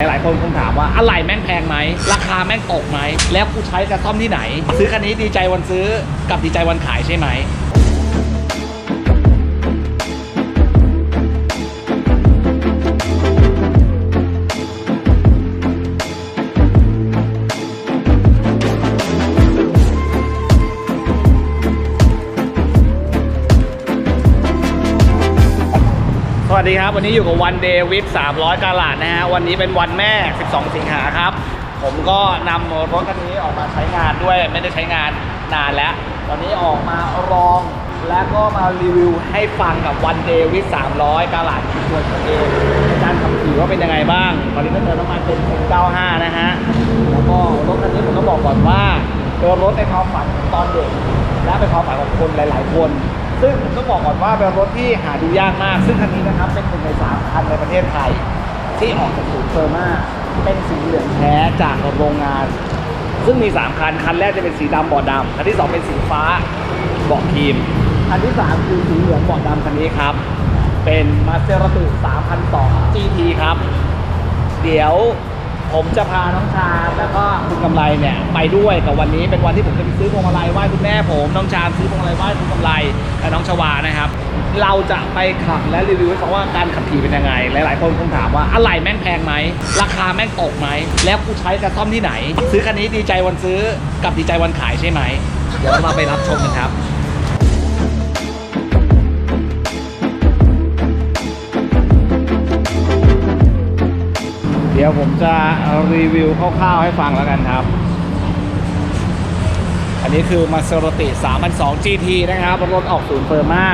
หลายคนคงถามว่าอะไรแม่งแพงไหม ราคาแม่งตกไหม แล้วกูใช้กระซ่อมที่ไหน ซื้อคันนี้ดีใจวันซื้อกับดีใจวันขายใช่ไหม ดีครับ วันนี้อยู่กับวันเดวิด300 กาลาดนะฮะ วันนี้เป็นวันแม่ 12 สิงหาครับ ผมก็นำรถคันนี้ออกมาใช้งานด้วย ไม่ได้ใช้งานนานแล้ว วันนี้ออกมาลอง และก็มารีวิวให้ฟังกับวันเดวิด300 กาลาดที่ตัวผมเองในการขับขี่ว่าเป็นยังไงบ้าง ตอนนี้ก็เติมน้ำมันเป็น 95 นะฮะ แล้วก็รถคันนี้ผมต้องบอกก่อนว่าเป็นรถในความฝันตอนเด็ก และเป็นความฝันของคนหลาย ๆ คน ซึ่งต้องบอกก่อนว่าเป็นรถที่หาดูยากมาก ซึ่งคันนี้นะครับเป็นหนึ่งในสามคันในประเทศไทย ที่ออกจากศูนย์เฟอร์มาเป็นสีเหลืองแท้จากโรงงาน ซึ่งมี 3 คัน คันแรกจะเป็นสีดำบาะดำคันที่ 2 เป็นสีฟ้าบาะครีม คันที่ 3 คือสีเหลืองบาะดำคันนี้ครับ เป็นมาเซราติ3002 GT ครับ เดี๋ยว ผมจะพาน้องชามแล้วก็คุณกำไรเนี่ยไปด้วยกับวันนี้เป็นวันที่ผมจะไปซื้อพวงมาลัยไหว้คุณแม่ผมน้องชามซื้อพวงมาลัยไหว้คุณกำไรและน้องชวานะครับ เราจะไปขับและรีวิวให้ฟังว่าการขับขี่เป็นยังไง หลาย ๆ คนคงถามว่าอะไรแม่งแพงไหมราคาแม่งตกไหมแล้วกูใช้จะซ่อมที่ไหน ซื้อคันนี้ดีใจวันซื้อกับดีใจวันขายใช่ไหมเดี๋ยวเราไปรับชมกันครับ ดี๋ยวผมจะรีวิวคร่าวๆให้ฟังแล้วกันครับ อันนี้คือ Maserati 3002 GT นะครับ รถออกศูนย์เฟอร์มา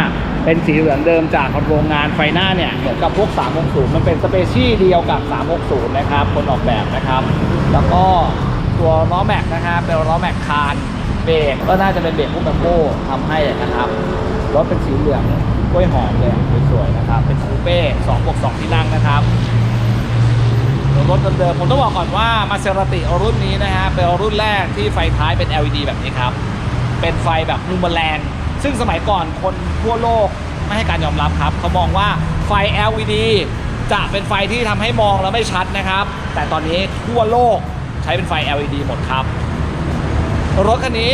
เป็นสีเหลืองเดิมจากโรงงานไฟหน้าเนี่ย เหมือนกับพวก 360 มันเป็นสเปเชียลเดียวกับ 360 นะครับ คนออกแบบนะครับ แล้วก็ตัวล้อแม็กนะครับเป็นล้อแม็กคานเบรกก็น่าจะเป็นเบรกพวกแบบโก้ทำให้นะครับรถเป็นสีเหลืองกล้วยหอมเลยสวยๆนะครับ เป็นคูเป้2บวก2ที่นั่งนะครับ รถเดิมๆผมต้องบอกก่อนว่ามาเซราติรุ่นนี้นะฮะเป็นรุ่นแรกที่ไฟท้ายเป็น LED แบบนี้ครับ เป็นไฟแบบมุมแมลงซึ่งสมัยก่อนคนทั่วโลกไม่ให้การยอมรับครับ เขามองว่าไฟ LED จะเป็นไฟที่ทำให้มองแล้วไม่ชัดนะครับ แต่ตอนนี้ทั่วโลกใช้เป็นไฟ LED หมดครับ รถคันนี้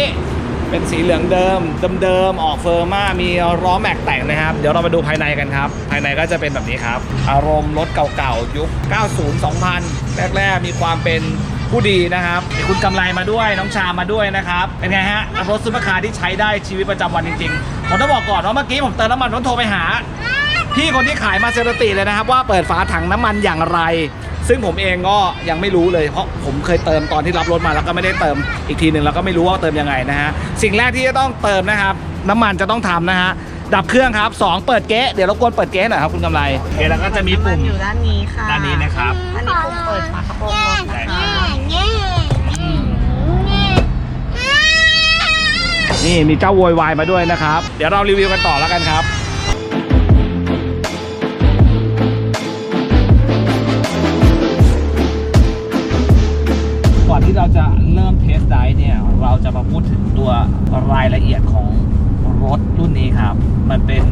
เป็นสีเหลืองเดิม เดิมๆออกเฟอร์มามีล้อแม็กแต่งนะครับ เดี๋ยวเรามาดูภายในกันครับ ภายในก็จะเป็นแบบนี้ครับ อารมณ์รถเก่าๆ ยุค 90 2000 แรกๆ มีความเป็นผู้ดีนะครับมีคุณกำไรมาด้วยน้องชามาด้วยนะครับ เป็นไงฮะ รถซุปเปอร์คาร์ที่ใช้ได้ชีวิตประจำวันจริงๆ ผมต้องบอกก่อนว่าเมื่อกี้ผมเติมน้ำมันผมโทรไปหา พี่คนที่ขายมาเซอราติเลยนะครับ ว่าเปิดฝาถังน้ำมันอย่างไร ซึ่งผมเองก็ยังไม่รู้เลยเพราะผมเคยเติมตอนที่รับรถมาแล้วก็ไม่ได้เติมอีกทีหนึ่งแล้วก็ไม่รู้ว่าเติมยังไงนะฮะสิ่งแรกที่จะต้องเติมนะครับ น้ำมันจะต้องทำนะฮะดับเครื่องครับสองเปิดเก๊ะเดี๋ยวรบกวนเปิดเก๊ะหน่อยครับคุณกำไรโอเคแล้วก็จะมีปุ่มอยู่ด้านนี้ค่ะด้านนี้นะครับอันนี้ปุ่มเปิดฝากระโปรงรถนะคะอืมนี่มีเจ้าโวยวายมาด้วยนะครับ เดี๋ยวเรารีวิวกันต่อแล้วกันครับ จะมาพูดถึงตัวรายละเอียดของรถรุ่นนี้ครับ มันเป็น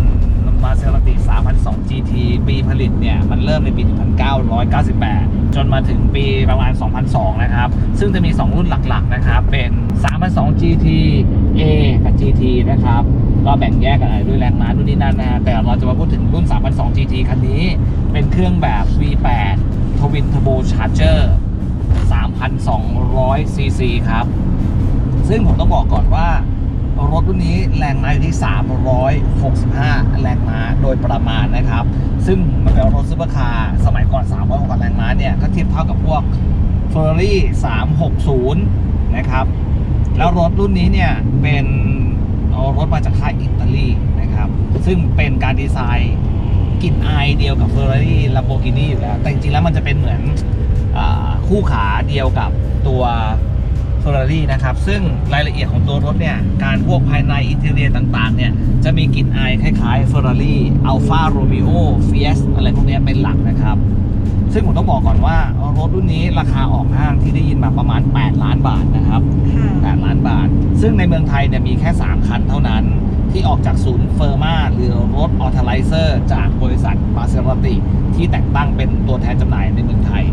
Maserati 3002 GT ปีผลิตเนี่ย มันเริ่มในปี 1998 จนมาถึงปีประมาณ 2002 นะครับ ซึ่งจะมี 2 รุ่นหลักๆ นะครับ เป็น3002 GT A กับ GT นะครับ ก็แบ่งแยกกันด้วยแรงม้านู่นนี่นั่นนะฮะ แต่เราจะมาพูดถึงรุ่น3002 GT คันนี้ เป็นเครื่องแบบ V8 Twin Turbo Charger 3,200ซีซีครับ ซึ่งผมต้องบอกก่อนว่า รถรุ่นนี้แรงม้าอยู่ที่ 365 แรงม้าโดยประมาณนะครับ ซึ่งมันเป็นรถซูเปอร์คาร์สมัยก่อน 360 แรงม้าเนี่ย ก็เทียบเท่ากับพวก Ferrari 360 นะครับ แล้วรถรุ่นนี้เนี่ย เป็นรถมาจากค่ายอิตาลีนะครับ ซึ่งเป็นการดีไซน์กลิ่นอายเดียวกับ Ferrari Lamborghini อยู่แล้ว แต่จริงๆแล้วมันจะเป็นเหมือนอคู่ขาเดียวกับตัว Ferrari นะครับ ซึ่งรายละเอียดของตัวรถเนี่ย การพวกภายในอินเทอร์เนียต่างๆ เนี่ย จะมีกลิ่นอายคล้ายๆ Ferrari Alfa Romeo Fiat อะไรพวกเนี้ยเป็นหลักนะครับ ซึ่งผมต้องบอกก่อนว่า รถรุ่นนี้ราคาออกห้างที่ได้ยินมาประมาณ 8 ล้านบาทนะครับค่ะ8ล้านบาท ซึ่งในเมืองไทยเนี่ยมีแค่ 3 คันเท่านั้นที่ออกจากศูนย์เฟอร์มาหรือรถออ t ไลเซอร์จากบริษัทมาเซราติที่แต่งตั้งเป็นตัวแทนจำหน่ายในเมืองไทย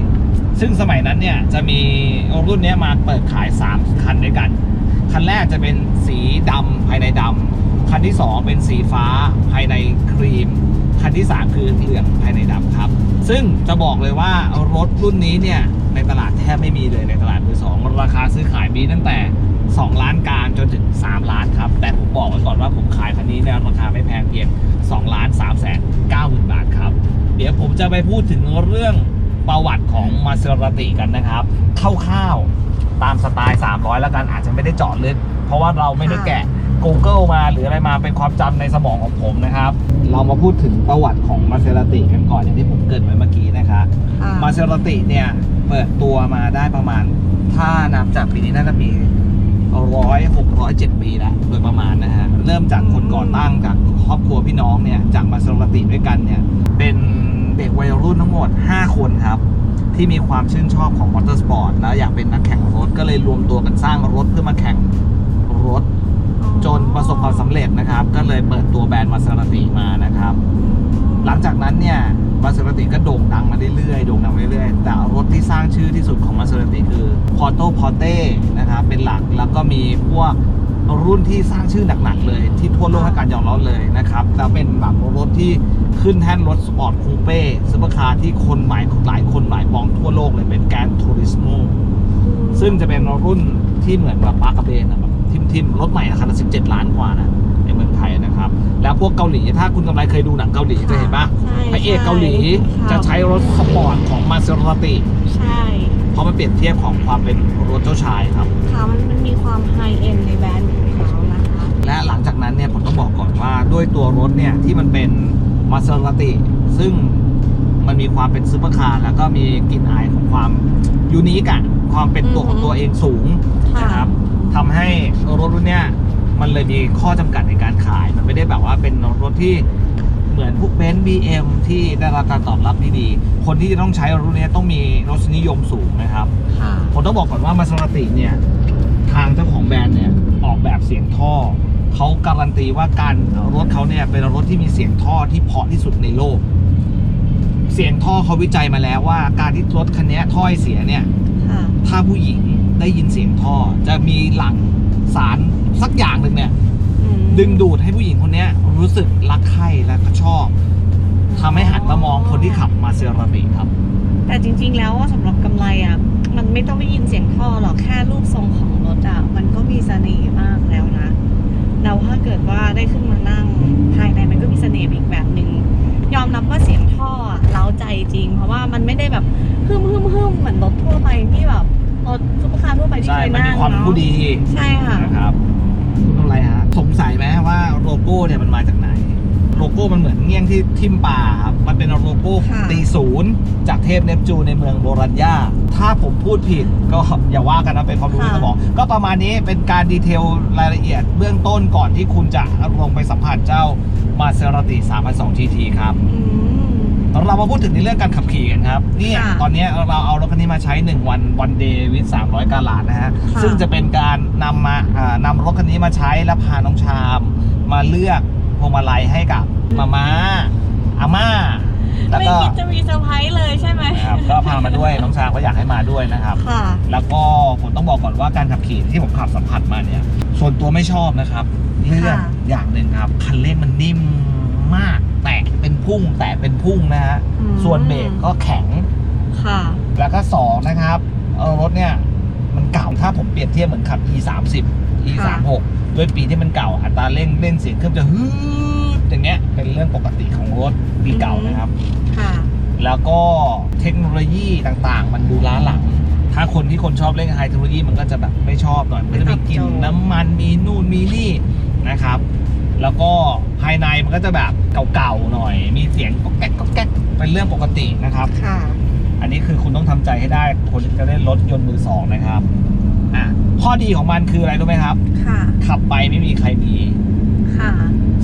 ซึ่งสมัยนั้นเนี่ยจะมีรุ่นนี้มาเปิดขาย 3 คันด้วยกัน คันแรกจะเป็นสีดำภายในดำคันที่ 2 เป็นสีฟ้าภายในครีม คันที่ 3 คือเหลืองภายในดำครับ ซึ่งจะบอกเลยว่ารถรุ่นนี้เนี่ยในตลาดแทบไม่มีเลยในตลาดมือสองราคาซื้อขายมีตั้งแต่ 2 ล้านกางจนถึง 3 ล้านครับ แต่ผมบอกไว้ก่อนว่าผมขายคันนี้เนี่ยราคาไม่แพงเพียง2ล้าน3แสน9หมื่นบาทครับ เดี๋ยวผมจะไปพูดถึงเรื่อง ประวัติของมาเซราติกันนะครับคร่าวๆตามสไตล์ 300 แล้วกันอาจจะไม่ได้เจาะลึก เพราะว่าเราไม่ได้แกะ Google มาหรืออะไรมาเป็นความจำในสมองของผมนะครับ เรามาพูดถึงประวัติของมาเซราติกันก่อนอย่างที่ผมเกรินไว้เมื่อกี้นะคะค่ะมาเซราติเนี่ยเปิดตัวมาได้ประมาณ ถ้านับจากปีนี้น่าจะมีร้อยหกร้อยเจ็ดปีแล้วโดยประมาณนะฮะ เริ่มจากคนก่อตั้งจากครอบครัวพี่น้องเนี่ย จากมาเซราติด้วยกันเนี่ย เป็น เด็กวัยรุ่นทั้งหมด 5 คนครับ ที่มีความชื่นชอบของมอเตอร์สปอร์ตแล้วอยากเป็นนักแข่งรถก็เลยรวมตัวกันสร้างรถเพื่อมาแข่งรถ จนประสบความสำเร็จนะครับ ก็เลยเปิดตัวแบรนด์มาเซราติมานะครับ หลังจากนั้นเนี่ย มาเซราติก็โด่งดังมาเรื่อยๆโด่งดังมาเรื่อยๆแต่รถที่สร้างชื่อที่สุดของมาเซราติคือ Porto Porte นะครับเป็นหลักแล้วก็มีพวกรุ่นที่สร้างชื่อหนักๆเลย ที่ทั่วโลกให้การยอมรับเลยนะครับแล้วเป็นแบบรถที่ขึ้นแท่นรถสปอร์ตคูเป้ซุปเปอร์คาร์ที่คนหมายหลายคนหมายมองทั่วโลกเลยเป็นแกนทูริสโมซึ่งจะเป็นรุ่นที่เหมือนแบบปากระเบนแบบทิมทิมๆรถใหม่ราคาสิบเจ็ดล้านกว่านะ แล้วพวกเกาหลีถ้าคุณกำไรเคยดูหนังเกาหลีจะเห็นปะใช่พระเอกเกาหลีค่ะจะใช้รถสปอร์ตของมาเซราติใช่เพราะมันเปรียบเทียบของความเป็นรถเจ้าชายครับค่ะมันมันมีความไฮเอ็นในแบรนด์ของเขานะคะและหลังจากนั้นเนี่ยผมต้องบอกก่อนว่าด้วยตัวรถเนี่ยที่มันเป็นมาเซราติซึ่งมันมีความเป็นซูเปอร์คาร์แล้วก็มีกลิ่นอายของความยูนิคอะความเป็นตัวของตัวเองสูงค่ะนะครับทำให้รถรุ่นเนี้ย มันเลยมีข้อจำกัดในการขาย มันไม่ได้แบบว่าเป็นรถที่เหมือนพวกเบนซ์บีเอ็มที่ได้รับการตอบรับที่ดีคนที่จะต้องใช้รถรุ่นเนี้ยต้องมีรสนิยมสูงนะครับค่ะผมต้องบอกก่อนว่ามาสราติเนี่ยทางเจ้าของแบรนด์เนี่ยออกแบบเสียงท่อเขาการันตีว่าการรถเขาเนี่ยเป็นรถที่มีเสียงท่อที่เพราะที่สุดในโลก เสียงท่อเขาวิจัยมาแล้วว่า การที่รถคันเนี้ยท่อไอเสียเนี่ยค่ะถ้าผู้หญิงได้ยินเสียงท่อจะมีหลั่ง สารสักอย่างหนึ่งเนี่ยอืมดึงดูดให้ผู้หญิงคนเนี้ยรู้สึกรักใคร่และก็ชอบทำให้หันมามองคนที่ขับมาเซราติครับ แต่จริง ๆ แล้วอะสำหรับกำไรอะมันไม่ต้องได้ยินเสียงท่อหรอกแค่รูปทรงของรถอะมันก็มีเสน่ห์มากแล้วนะแล้วถ้าเกิดว่าได้ขึ้นมานั่งภายในมันก็มีเสน่ห์อีกแบบหนึ่งยอมรับว่าเสียงท่ออะเล้าใจจริง เพราะว่ามันไม่ได้แบบฮึ่มฮึ่มฮึ่มเหมือนรถทั่วไปที่แบบ รถซุปเปอร์คาร์ทั่วไปที่ใช่เคยมันนั่มีงความเป็นเนาะผู้ดีใช่ค่ะ นะครับอะไรฮะสงสัยไหมว่าโลโก้เนี่ยมันมาจากไหน โลโก้มันเหมือนเงี้ยงที่ทิมป่าครับมันเป็นโลโก้ค่ะ ตีศูนย์จากเทพเนปจูนในเมืองโบรัญญาถ้าผมพูดผิดก็ อย่าว่ากันนะเป็นความรู้ในสมองก็ประมาณนี้เป็นการดีเทลรายละเอียดเบื้องต้นก่อนที่คุณจะลงไปสัมผัสเจ้ามาเซราติ3,200 GT ครับ อืม เรามาพูดถึงในเรื่องการขับขี่กันครับเนี่ยค่ะตอนนี้เราเอารถคันนี้มาใช้ 1 วันวันเดย์วิด300 กาลาดนะฮะ ค่ะ ซึ่งจะเป็นการนำมาอ่านำรถคันนี้มาใช้แล้วพาน้องชามมาเลือกพวงมาลัยให้กับมาม่าอาม่าแล้วไม่ก็คิดจะมีเซอร์ไพรส์เลยใช่ไหมนะครับก็พามาด้วยน้องชามก็อยากให้มาด้วยนะครับ ค่ะ แล้วก็ผมต้องบอกก่อนว่าการขับขี่ที่ผมขับสัมผัสมาเนี่ย ส่วนตัวไม่ชอบนะครับ เรื่องค่ะ อย่างหนึ่งครับ คันเร่งมันนิ่ม มาก แตะเป็นพุ่งแตะเป็นพุ่งนะฮะอืม ส่วนเบรกก็แข็ง ค่ะ แล้วก็สองนะครับเอ่อรถเนี่ยมันเก่าถ้าผมเปรียบเทียบเหมือนขับ e 3 0 e 3 6ด้วยปีที่มันเก่าอัตราเร่งเล่นเสียงเครื่องจะฮืดอย่างเงี้ยเป็นเรื่องปกติของรถปีเก่านะครับ ค่ะ แล้วก็เทคโนโลยีต่างๆ มันดูล้าหลัง ถ้าคนที่คนชอบเล่นไฮเทคโนโลยีมันก็จะแบบไม่ชอบหน่อยมันก็จะมีกลิ่นไม่ตอบโจทย์น้ำมันมีนู่นมีนี่นะครับ แล้วก็ภายในมันก็จะแบบเก่าๆหน่อย มีเสียงก็แก๊กก็แก๊กเป็นเรื่องปกตินะครับ ค่ะ อันนี้คือคุณต้องทำใจให้ได้คนที่จะเล่นรถยนต์มือสองนะครับอะข้อดีของมันคืออะไรรู้ไหมครับ ค่ะ ขับไปไม่มีใครมีค่ะ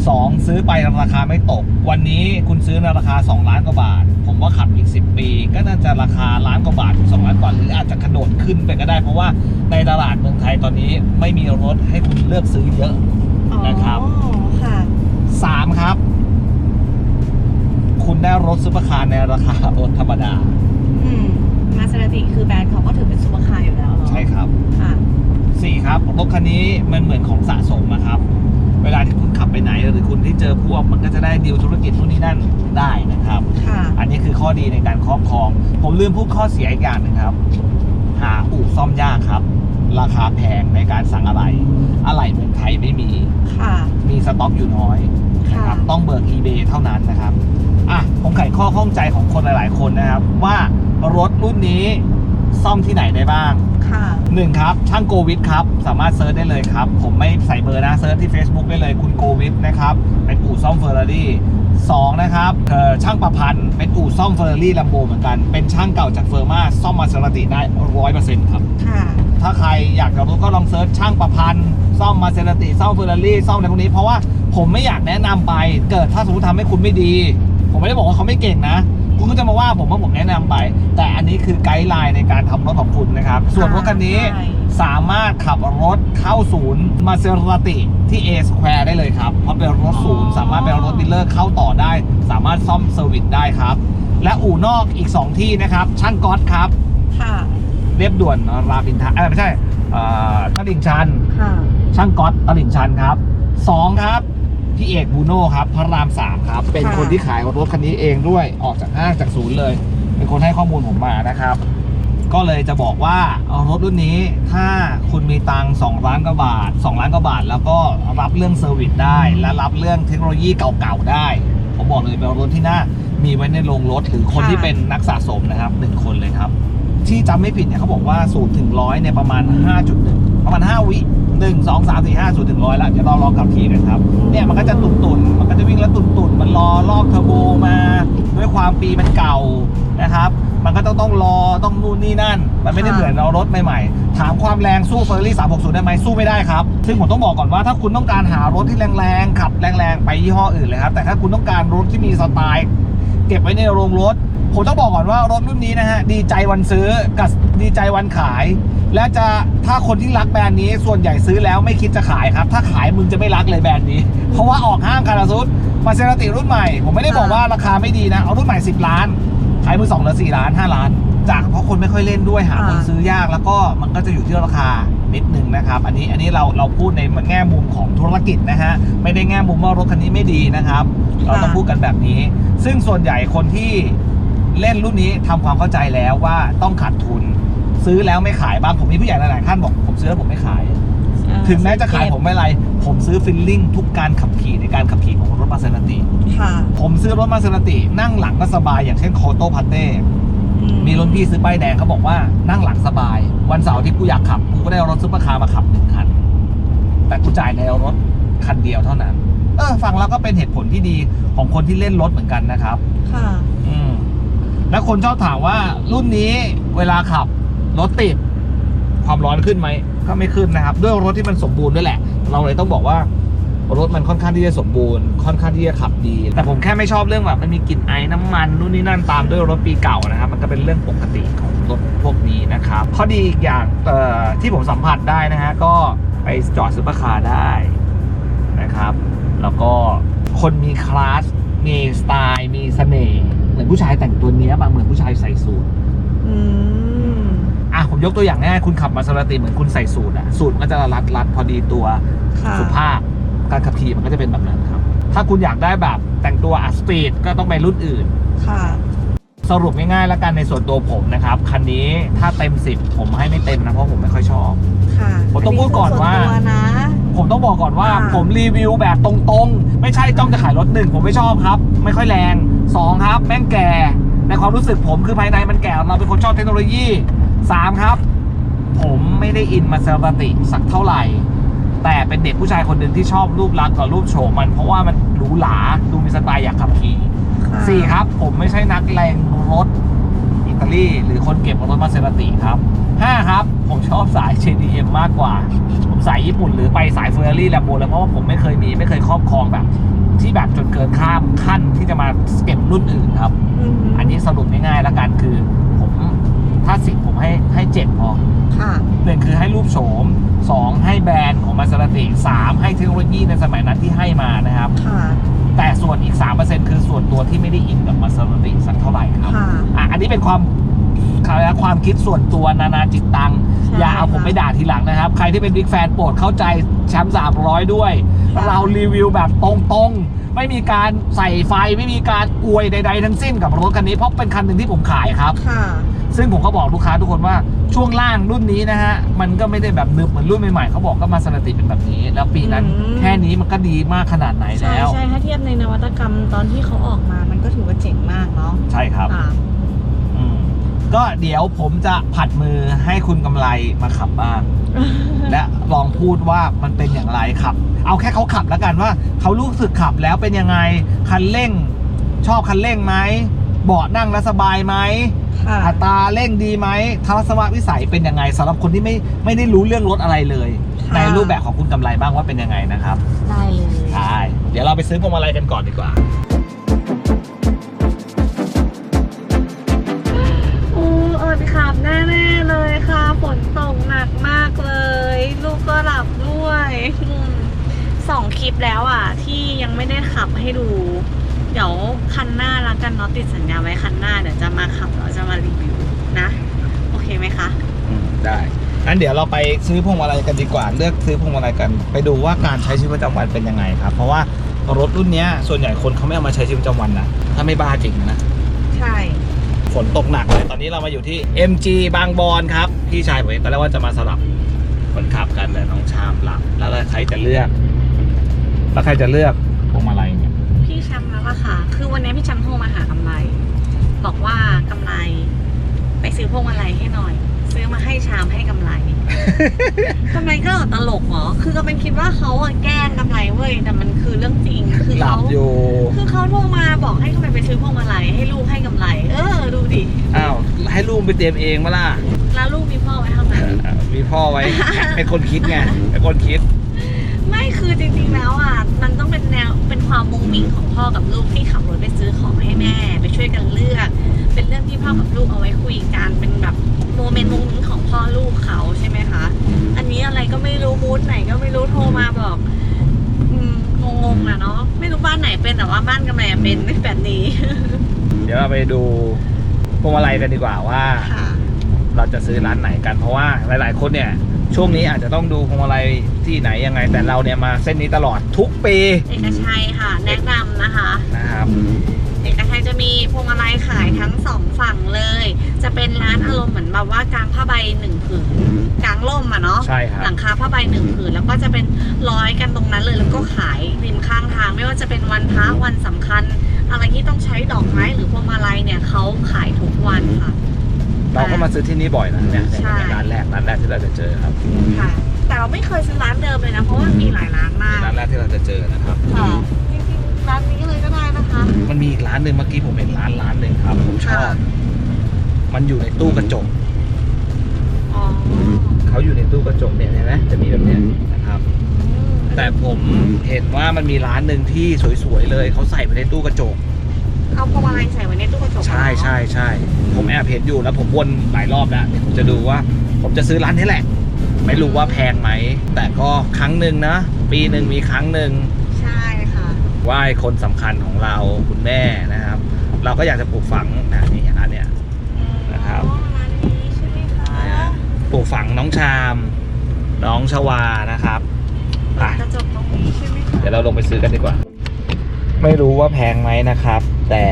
สองซื้อไปราคาไม่ตก วันนี้คุณซื้อในราคา 2 ล้านกว่าบาท ผมว่าขับอีก 10 ปี ก็น่าจะราคาล้านกว่าบาทถึง2ล้านกว่าหรืออาจจะกระโดดขึ้นไปก็ได้ เพราะว่าในตลาดเมืองไทยตอนนี้ไม่มีรถให้คุณเลือกซื้อเยอะอ๋อ นะครับ ค่ะ3ครับ คุณได้รถซุปเปอร์คาร์ในราคารถธรรมดา อืมมาเซราติคือแบรนด์เขาก็ถือเป็นซูเปอร์คาร์อยู่แล้วเหรอใช่ครับค่ะ สี่ครับรถคันนี้มันเหมือนของสะสมนะครับ เวลาที่คุณขับไปไหนหรือคุณที่เจอพวกมันก็จะได้ดีลธุรกิจพวกนี้นั่นได้นะครับ ค่ะ อันนี้คือข้อดีในการครอบครอง ผมลืมพูดข้อเสียอีกอย่างหนึ่งครับ หาอู่ซ่อมยากครับ ราคาแพงในการสั่งอะไหล่อะไหล่เมืองไทยไม่มี ค่ะ มีสต็อกอยู่น้อยนะครับค่ะ ต้องเบิก eBay เท่านั้นนะครับอะผมไขข้อข้องใจของคนหลาย ๆ คนนะครับ ว่ารถรุ่นนี้ซ่อมที่ไหนได้บ้าง ค่ะ หนึ่งครับ ช่างโกวิทครับ สามารถเซิร์ชได้เลยครับ ผมไม่ใส่เบอร์นะเซิร์ชที่ Facebook ได้เลยคุณโกวิทนะครับ เป็นอู่ซ่อมเฟอร์รารี่สองนะครับเอ่อช่างประพันธ์เป็นอู่ซ่อมเฟอร์รารี่ลัมโบเหมือนกัน เป็นช่างเก่าจากเฟอร์มาซ่อมมาเซราติได้ร้อยเปอร์เซ็นต์ครับ ค่ะถ้าใคร อยากจะรู้ก็ลองเซิร์ชช่างประพันธ์ซ่อมมาเซราติซ่อมเฟอร์รารี่ซ่อมอะไรพวกนี้เพราะว่าผมไม่อยากแนะนำไป เกิดถ้าสมมติทำให้คุณไม่ดี ผมไม่ได้บอกว่าเขาไม่เก่งนะ คุณก็จะมาว่าผมว่าผมแนะนำไป แต่อันนี้คือไกด์ไลน์ในการทำรถของคุณนะครับ ส่วนรถคันนี้ใช่สามารถขับรถเข้าศูนย์มาเซราติที่ A Square ได้เลยครับ เพราะเป็นรถศูนย์สามารถเป็นรถดีลเลอร์เข้าต่อได้ สามารถซ่อมเซอร์วิสได้ครับ และอู่นอกอีก 2 ที่นะครับ ช่างก๊อตครับ ค่ะ เรียบด่วนรามอินทราเอ้ยไม่ใช่เอ่อ ตลิ่งชันค่ะช่างก๊อตตลิ่งชันครับสองครับพี่เอกบูโน่ครับพระรามสามครับ เป็นค่ะคนที่ขายรถคันนี้เองด้วยออกจากห้างจากศูนย์เลย เป็นคนให้ข้อมูลผมมานะครับ ก็เลยจะบอกว่าเอารถรุ่นนี้ถ้าคุณมีตังค์2ล้านกว่าบาท2ล้านกว่าบาท แล้วก็รับเรื่องเซอร์วิสได้ และรับเรื่องเทคโนโลยีเก่าๆได้ ผมบอกเลยเป็นรถที่น่ามีไว้ในโรงรถหรือคนค่ะที่เป็นนักสะสมนะครับหนึ่งคนเลยครับ ที่จำไม่ผิดเนี่ยเขาบอกว่า0ูนย์ถึงร้อยเนี่ยประมาณ 5.1 ประมาณ 5 วิ1 2 3 4 5 0ถึงร้อยแล้วเดี๋ยวเราลองขับขี่กันครับ เนี่ยมันก็จะตุ่นตุนๆมันก็จะวิ่งแล้วตุ่นตุนๆมันรอรอบเทอร์โบมา ด้วยความปีมันเก่านะครับ มันก็ต้องต้องรอต้องนู่นนี่นั่น มันไม่ได้ค่ะเหมือนเรารถใหม่ๆ ถามความแรงสู้เฟอร์รี่360 ได้ไหมสู้ไม่ได้ครับ ซึ่งผมต้องบอกก่อนว่าถ้าคุณต้องการหารถที่แรงๆขับแรงๆไปยี่ห้ออื่นเลยครับแต่ถ้าคุณต้องการรถที่มีสไตล์ เก็บไว้ในโรงรถ ผมต้องบอกก่อนว่ารถรุ่นนี้นะฮะดีใจวันซื้อกับดีใจวันขาย และจะถ้าคนที่รักแบรนด์นี้ส่วนใหญ่ซื้อแล้วไม่คิดจะขายครับ ถ้าขายมึงจะไม่รักเลยแบรนด์นี้ เพราะว่าออกห้างคาราซุสมาเซราติรุ่นใหม่ ผมไม่ได้บอกว่าราคาไม่ดีนะ เอารุ่นใหม่ 10 ล้าน ขายมือสองเหลือ4ล้าน 5 ล้าน จากเพราะคนไม่ค่อยเล่นด้วยหาคนค่ะซื้อยากแล้วก็มันก็จะอยู่ที่ราคานิดนึงนะครับ อันนี้อันนี้เราเราพูดในแง่มุมของธุรกิจนะฮะไม่ได้แง่มุมว่ารถคันนี้ไม่ดีนะครับ เราต้องพูดกันแบบนี้ ซึ่งส่วนใหญ่คนที่ เล่นรุ่นนี้ทำความเข้าใจแล้วว่าต้องขาดทุน ซื้อแล้วไม่ขายบ้างผมมีผู้ใหญ่หลายๆท่านบอกผมซื้อแล้วผมไม่ขาย ถึงแม้จะขายผมไม่เป็นไร ผมซื้อฟิลลิ่งทุกการขับขี่ในการขับขี่ของรถมาเซราติค่ะผมซื้อรถมาเซราติ นั่งหลังก็สบายอย่างเช่นโคโตพัตเต้อืมีรุ่นพี่ซื้อป้ายแดงเขาบอกว่านั่งหลังสบาย วันเสาร์ที่กูอยากขับกูก็ได้เอารถซุปเปอร์คาร์มาขับหนึ่งคัน แต่กูจ่ายในรถคันเดียวเท่านั้น เออฟังแล้วก็เป็นเหตุผลที่ดีของคนที่เล่นรถเหมือนกันนะครับ ค่ะอืม แล้วคนชอบถามว่ารุ่นนี้เวลาขับรถติดความร้อนขึ้นไหมก็ไม่ขึ้นนะครับ ด้วยรถที่มันสมบูรณ์ด้วยแหละ เราเลยต้องบอกว่ารถมันค่อนข้างที่จะสมบูรณ์ค่อนข้างที่จะขับดี แต่ผมแค่ไม่ชอบเรื่องแบบมันมีกลิ่นไอน้ำมันนู่นนี่นั่นตามด้วยรถปีเก่านะครับ มันก็เป็นเรื่องปกติของรถพวกนี้นะครับข้อดีอีกอย่างเอ่อที่ผมสัมผัสได้นะฮะก็ไปจอดซุปเปอร์คาร์ได้นะครับ แล้วก็คนมีคลาสมีสไตล์มีเสน่ห์ มือนผู้ชายแต่งตัวเนี้ยบางเหมือนผู้ชายใส่สูทอืมอะผมยกตัวอย่างง่ายๆคุณขับมาสราติเหมือนคุณใส่สูทอะสูทมันก็จะรัดรัดพอดีตัวค่ะสุภาพการขับขี่มันก็จะเป็นแบบนั้นครับ ถ้าคุณอยากได้แบบแต่งตัวอัสปีดก็ต้องไปรุ่นอื่น ค่ะสรุปง่ายๆแล้วกันในส่วนตัวผมนะครับคันนี้ถ้าเต็ม 10 ผมให้ไม่เต็มนะเพราะผมไม่ค่อยชอบ ค่ะผมต้องพูดก่อนว่าส่ตันะ ผมต้องบอกก่อนว่า ค่ะ ผมรีวิวแบบตรงๆ ไม่ใช่จ้องจะขายรถหนึ่งผมไม่ชอบครับ ไม่ค่อยแรง สองครับแม่งแก่ในความรู้สึกผมคือภายในมันแก่เราเป็นคนชอบเทคโนโลยีสามครับ ผมไม่ได้อินมาเซอราติสักเท่าไหร่ แต่เป็นเด็กผู้ชายคนหนึ่งที่ชอบรูปลักษณ์กับรูปโฉมมันเพราะว่ามันหรูหราดูมีสไตล์อยากขับขี่สี่ครับ ผมไม่ใช่นักแรงรถอิตาลีหรือคนเก็บรถมาเซราติครับห้าครับ ผมชอบสาย JDM มากกว่า ผมสายญี่ปุ่นหรือไปสายเฟอร์รารี่แลมโบแล้วเพราะว่าผมไม่เคยมีไม่เคยครอบครองแบบ ที่แบบจนเกินข้ามขั้นที่จะมาเก็บรุ่นอื่นครับมอันนี้สรุปง่ายๆแล้วกันคือ ผมถ้าสิบผมให้ให้เจ็ดพอค่ะหนึ่งคือให้รูปโฉมสองให้แบรนด์ของมาเซราติสามให้เทคโนโลยีในสมัยนั้นที่ให้มานะครับ ค่ะแต่ส่วนอีก 3%คือส่วนตัวที่ไม่ได้อินกับมาเซราติสักเท่าไหร่ครับ ค่ะอะ อันนี้เป็นความ เขาเรียกความคิดส่วนตัวนานาจิตตังใช่อย่าเอาผมค่ะไปด่าทีหลังนะครับ ใครที่เป็นบิ๊กแฟนโปรดเข้าใจแชมป์300ด้วยค่ะเรารีวิวแบบตรงๆ ไม่มีการใส่ไฟไม่มีการอวยใด ๆ ทั้งสิ้นกับรถคันนี้เพราะเป็นคันหนึ่งที่ผมขายครับค่ะซึ่งผมก็บอกลูกค้าทุกคนว่าช่วงล่างรุ่นนี้นะฮะ มันก็ไม่ได้แบบนึบเหมือนรุ่นใหม่ๆเขาบอกก็มาสนติเป็นแบบนี้ แล้วปีนั้นอืมแค่นี้มันก็ดีมากขนาดไหนใช่แล้วใช่ถ้าเทียบในนวัตกรรมตอนที่เขาออกมามันก็ถือว่าเจ๋งมากเนาะใช่ครับค่ะอืม ก็เดี๋ยวผมจะผัดมือให้คุณกำไรมาขับบ้าง และลองพูดว่ามันเป็นอย่างไรขับ เอาแค่เขาขับแล้วกันว่าเขารู้สึกขับแล้วเป็นยังไง คันเร่ง ชอบคันเร่งไหมเบาะนั่งแล้วสบายไหมค่ะอัตราเร่งดีไหมทัศนวิสัยเป็นยังไงสำหรับคนที่ไม่ไม่ได้รู้เรื่องรถอะไรเลยค่ะในรูปแบบของคุณกำไรบ้างว่าเป็นยังไงนะครับ ได้เลย ใช่ เดี๋ยวเราไปซื้อพวงมาลัยกันก่อนดีกว่า ขับแน่ๆเลยค่ะ ฝนตกหนักมากเลย ลูกก็หลับด้วยอืมสองคลิปแล้วอะ ที่ยังไม่ได้ขับให้ดู เดี๋ยวคันหน้าแล้วกันเนาะติดสัญญาไว้คันหน้าเดี๋ยวจะมาขับแล้วจะมารีวิวนะ โอเคไหมคะอืมได้งั้นเดี๋ยวเราไปซื้อพวงมาลัยกันดีกว่า เลือกซื้อพวงมาลัยกัน ไปดูว่าการใช้ชีวิตประจำวันเป็นยังไงครับ เพราะว่ารถรุ่นเนี้ยส่วนใหญ่คนเขาไม่เอามาใช้ชีวิตประจำวันนะ ถ้าไม่บ้าจริงนะ ใช่ ฝนตกหนักเลยตอนนี้เรามาอยู่ที่ MG บางบอนครับ พี่ชายผมเองตอนแรกว่าจะมาสลับคนขับกันแต่น้องชามหลับแล้วใครจะเลือก แล้วใครจะเลือกพวงมาลัยเนี่ยพี่แชมป์แล้วล่ะค่ะ คือวันนี้พี่แชมป์โทรมาหากำไร บอกว่ากำไร ไปซื้อพวงมาลัยให้หน่อย ซื้อมาให้ชามให้กำไรกำไรก็ตลกเหรอ คือกำลังคิดว่าเขาอะแกล้งกำไรเว้ยแต่มันคือเรื่องจริงคือหลัเขาบอยู่ คือเขาโทรมาบอกให้กำไรไปซื้อพวงมาลัยให้ลูกให้กำไร เออดูดิอ้าว ให้ลูกไปเตรียมเองมาล่ะแล้วลูกมีพ่อไว้ทำไมมีพ่อไว้ เป็นคนคิดไง เป็นคนคิด ไม่คือจริงๆแล้วอะมันต้องเป็นแนวเป็นความมุงมิ้งของพ่อกับลูกที่ขับรถไปซื้อของให้แม่ ไปช่วยกันเลือก เป็นเรื่องที่พ่อกับลูกเอาไว้คุยกันเป็นแบบโมเมนต์มุงมิ้งของพ่อลูกเขาใช่ไหมคะ อันนี้อะไรก็ไม่รู้มูดไหนก็ไม่รู้โทรมาบอกอืม งงๆนะเนาะไม่รู้บ้านไหนเป็นแต่ว่าบ้านกำแพงเป็นแบบนี้ เดี๋ยวเราไปดูพวงมาลัยกันดีกว่าว่า ค่ะ เราจะซื้อร้านไหนกันเพราะว่าหลาย ๆ คนเนี่ยช่วงนี้อาจจะต้องดูพวงมาลัยที่ไหนยังไง แต่เราเนี่ยมาเส้นนี้ตลอดทุกปีเอกชัยค่ะ แนะนำนะคะนะครับเอกชัยจะมีพวงมาลัยขายทั้งสองฝั่งเลย จะเป็นร้านอารมณ์เหมือนแบบว่ากางผ้าใบหนึ่งผืนกางร่มอะเนาะใช่ครับหลังคาผ้าใบหนึ่งผืนแล้วก็จะเป็นร้อยกันตรงนั้นเลยแล้วก็ขายริมข้างทาง ไม่ว่าจะเป็นวันพระวันสำคัญ อะไรที่ต้องใช้ดอกไม้หรือพวงมาลัยเนี่ยเขาขายทุกวันค่ะ เราก็มาซื้อที่นี่บ่อยนะเนี่ยใช่ ร้านแรกร้านแรกที่เราจะเจอครับค่ะ แต่เราไม่เคยซื้อร้านเดิมเลยนะ เพราะว่ามีหลายร้านมากร้านแรกที่เราจะเจอนะครับ ค่ะจริงๆร้านนี้เลยก็ได้นะคะ มันมีอีกร้านหนึ่งเมื่อกี้ผมเห็นร้านร้านหนึ่งครับ ผมชอบ ค่ะ มันอยู่ในตู้กระจกอ๋อเขาอยู่ในตู้กระจกเนี่ยเห็นไหมจะมีแบบเนี้ยนะครับ แต่ผมเห็นว่ามันมีร้านหนึ่งที่สวยๆเลยเขาใส่ไปในตู้กระจก เอาพวงมาลัยใส่ไว้ในตู้กระจกใช่ใช่ใช่ผมแอบเห็นอยู่แล้วผมวนหลายรอบแล้วเดี๋ยวผมจะดูว่า ผมจะซื้อร้านนี้แหละ ไม่รู้ว่าแพงไหม แต่ก็ครั้งหนึ่งนะ ปีหนึ่งมีครั้งหนึ่งใช่ค่ะไหว้คนสำคัญของเราคุณแม่นะครับ เราก็อยากจะปลูกฝังนะนี่ร้านเนี้ยนะครับอ๋อร้านนี้ใช่ไหมคะปลูกฝังน้องชาม น้องชวานะครับไปกระจกตรงนี้ใช่ไหมคะเดี๋ยวเราลงไปซื้อกันดีกว่า ไม่รู้ว่าแพงไหมนะครับ แต่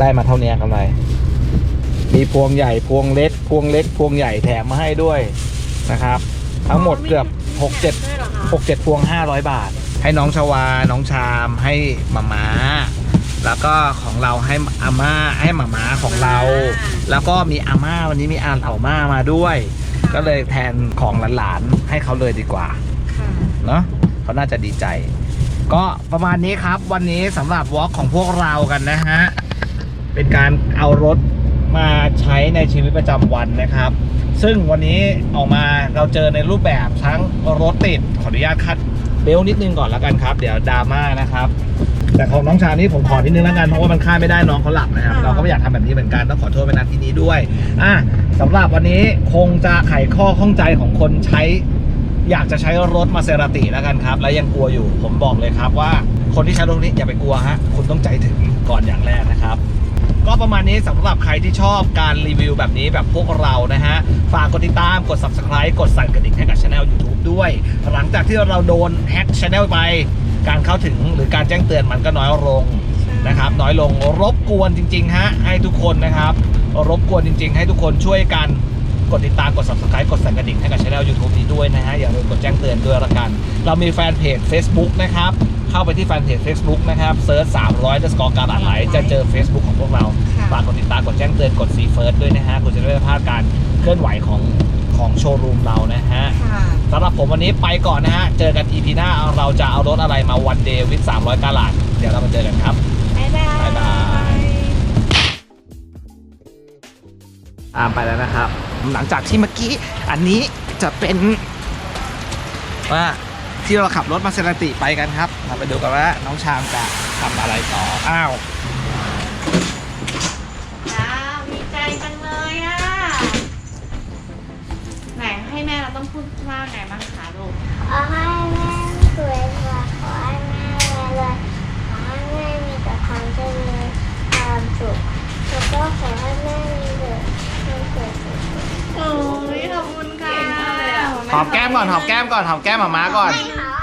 ได้มาเท่านี้กำไร มีพวงใหญ่พวงเล็ก พวงเล็ก พวงใหญ่แถมมาให้ด้วยนะครับ ทั้งหมดเกือบหกเจ็ดด้วยเหรอคะหกเจ็ดพวงห้าร้อยบาท ให้น้องชวา น้องชามให้มาม้า แล้วก็ของเราให้อาม่าให้หมาม้าของเรา แล้วก็มีอาม่าวันนี้มีอาเหล่าม่ามาด้วย ก็เลยแทนของหลานๆให้เขาเลยดีกว่าค่ะเนาะเขาน่าจะดีใจ ก็ประมาณนี้ครับวันนี้สำหรับวอล์กของพวกเรากันนะฮะ เป็นการเอารถมาใช้ในชีวิตประจำวันนะครับ ซึ่งวันนี้ออกมาเราเจอในรูปแบบทั้งรถติดขออนุญาตคัดเบลต์นิดนึงก่อนแล้วกันครับ เดี๋ยวดราม่านะครับ แต่ของน้องชานี่ผมขอนิดนึงแล้วกันเพราะว่ามันค่าดไม่ได้น้องเขาหลับนะครับ เราก็ไม่อยากทำแบบนี้เหมือนกันต้องขอโทษไปณที่นี้ด้วยอะสำหรับวันนี้คงจะไขข้อข้องใจของคนใช้ อยากจะใช้รถมาเซราติแล้วกันครับ และยังกลัวอยู่ ผมบอกเลยครับว่าคนที่ใช้รถนี้อย่าไปกลัวฮะ คุณต้องใจถึงก่อนอย่างแรกนะครับ ก็ประมาณนี้สำหรับใครที่ชอบการรีวิวแบบนี้แบบพวกเรานะฮะ ฝากกดติดตาม กด subscribe กดสั่นกระดิ่งให้กับช anel YouTube ด้วย หลังจากที่เราโดนแฮ็กช anel ไป การเข้าถึงหรือการแจ้งเตือนมันก็น้อยลงนะครับ น้อยลงรบกวนจริงๆฮะให้ทุกคนนะครับ รบกวนจริง ๆ ให้ทุกคนช่วยกัน กดติดตามกด subscribe กดสั่นกระดิ่งให้กับช่อง YouTube นี้ด้วยนะฮะอย่าลืมกดแจ้งเตือนด้วยละกัน เรามีแฟนเพจ Facebook นะครับ เข้าไปที่แฟนเพจ Facebook นะครับเซิร์ช300 the score การอ่านไหลจะเจอ Facebook ของพวกเราค่ะฝากกดติดตามกดแจ้งเตือนกดซีเฟิร์สด้วยนะฮะคุณจะได้ไม่พลาดการเคลื่อนไหวของของโชว์รูมเรานะฮะค่ะสำหรับผมวันนี้ไปก่อนนะฮะ เจอกัน EP หน้าเราจะเอารถอะไรมาวันเดย์วิด300กาลาดเดี๋ยวเรามาเจอกันครับบ๊ายบายบ๊ายบายตามไปแล้วนะครับ หลังจากที่เมื่อกี้อันนี้จะเป็นว่าที่เราขับรถมาเซราติไปกันครับเราไปดูกันว่าน้องชามจะทำอะไรต่ออ้าวว้าวดีใจจังเลยอะไหนให้แม่เราต้องพูดว่าไงบ้างคะลูกขอให้แม่สวยกว่าขอให้แม่รวยๆขอให้แม่มีแต่ความเจริญความสุขแล้วก็ขอให้แม่มีแต่ความสุข โอ้ยขอบคุณค่ะ หอมแก้มก่อนหอมแก้มก่อนหอมแก้มหมาม้าก่อน ไม่ห